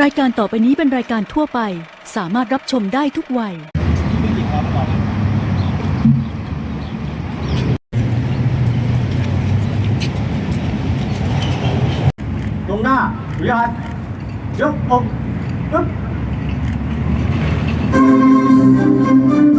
รายการต่อไปนี้เป็นรายการทั่วไป สามารถรับชมได้ทุกวัย ตรงหน้าวิหารยกอกปึ๊บ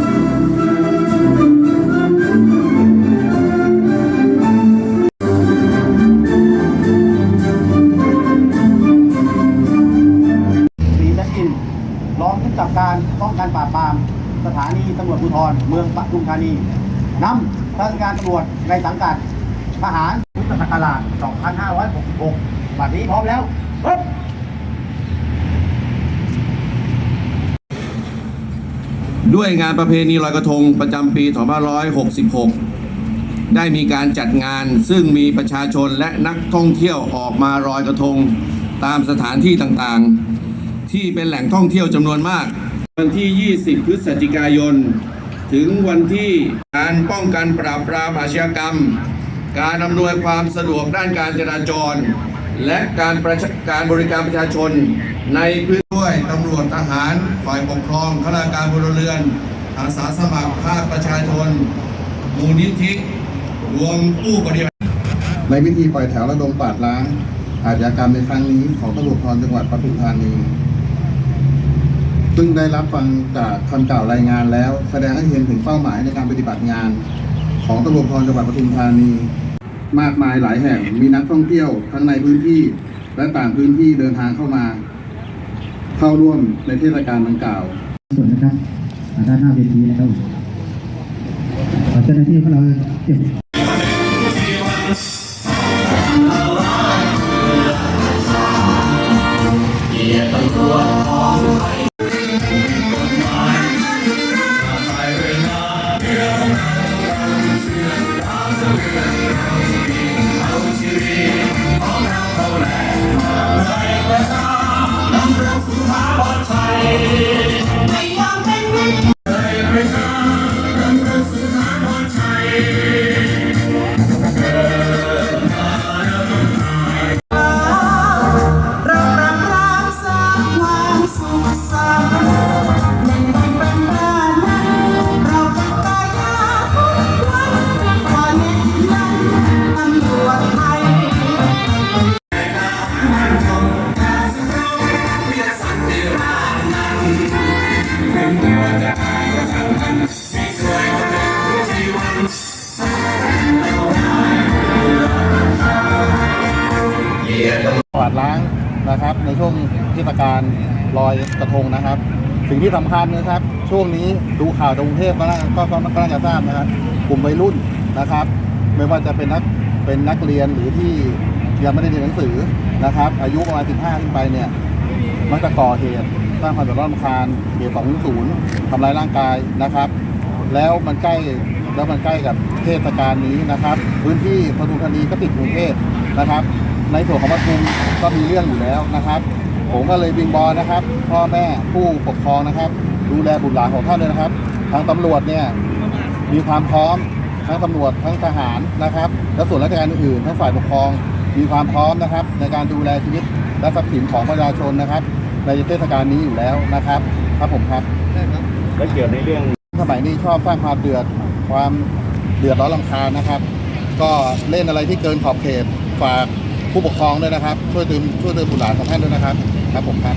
ตำรวจภูธรเมืองปทุมธานีนำราชการตำรวจในสังกัดทหารพุทธศักราช 2566 บัดนี้พร้อมแล้วปึ๊บด้วยงานประเพณีลอยกระทงประจำปี 2566 ได้มีการจัดงานซึ่งมีประชาชนและนักท่องเที่ยวออกมาลอยกระทง ตามสถานที่ต่างๆ ที่เป็นแหล่งท่องเที่ยวจำนวนมาก วันที่ 20 พฤศจิกายน ถึงวันที่การป้องกันปราบปรามอาชญากรรม การอำนวยความสะดวกด้านการจราจร และการประชาการบริการประชาชน ในพื้นที่ด้วยตำรวจทหารฝ่ายปกครองข้าราชการพลเรือน อาสาสมัครภาคประชาชน มูลนิธิรวมผู้ปฏิบัติในพิธีปล่อยแถวระดมปาดล้างอาชญากรรมในครั้งนี้ของตำรวจภูธรจังหวัดปทุมธานี ซึ่งได้รับฟังจากคำกล่าวรายงานแล้ว แสดงให้เห็นถึงเป้าหมายในการปฏิบัติงาน ของตำรวจภูธรจังหวัดปทุมธานี มากมายหลายแห่งมีนักท่องเที่ยวทั้งในพื้นที่และต่างพื้นที่เดินทางเข้ามา เข้าร่วมในเทศกาลดังกล่าว ส่วนนะครับด้านหน้าเวทีนะครับเจ้าหน้าที่ของเราเก็บาดล้างนะครับ ในช่วงเทศกาลลอยกระทงนะครับ สิ่งที่สำคัญนะครับ ช่วงนี้ดูข่าวกรุงเทพก็น่าก็ก็ก็น่าจะทราบนะครับ กลุ่มวัยรุ่นนะครับ ไม่ว่าจะเป็นนักเป็นนักเรียนหรือที่ยังไม่ได้เรียนหนังสือนะครับ อายุประมาณ 15 ขึ้นไปเนี่ยมักจะก่อเหตุสร้างความเดือดร้อนรำคาญเหตุ200ทำร้ายร่างกายนะครับ แล้วมันใกล้แล้วมันใกล้กับเทศกาลนี้นะครับ พื้นที่ปทุมธานีก็ติดกรุงเทพนะครับ ในส่วนของปทุมก็มีเรื่องอยู่แล้วนะครับ ผมก็เลยวิงบอลนะครับ พ่อแม่ผู้ปกครองนะครับ ดูแลบุตรหลานของท่านเลยนะครับ ทางตำรวจเนี่ยมีความพร้อมทั้งตำรวจทั้งทหารนะครับ และส่วนราชการอื่นๆทั้งฝ่ายปกครองมีความพร้อมนะครับ ในการดูแลชีวิตและทรัพย์สินของประชาชนนะครับ ในเทศกาลนี้อยู่แล้วนะครับ ครับผมครับและเกี่ยวในเรื่องสมัยนี้ชอบสร้างความเดือดความเดือดร้อนลำคาญนะครับ ก็เล่นอะไรที่เกินขอบเขตฝาก ผู้ปกครองด้วยนะครับ ช่วยเตือนช่วยเตือนบุตรหลานของท่านด้วยนะครับ ครับผมครับ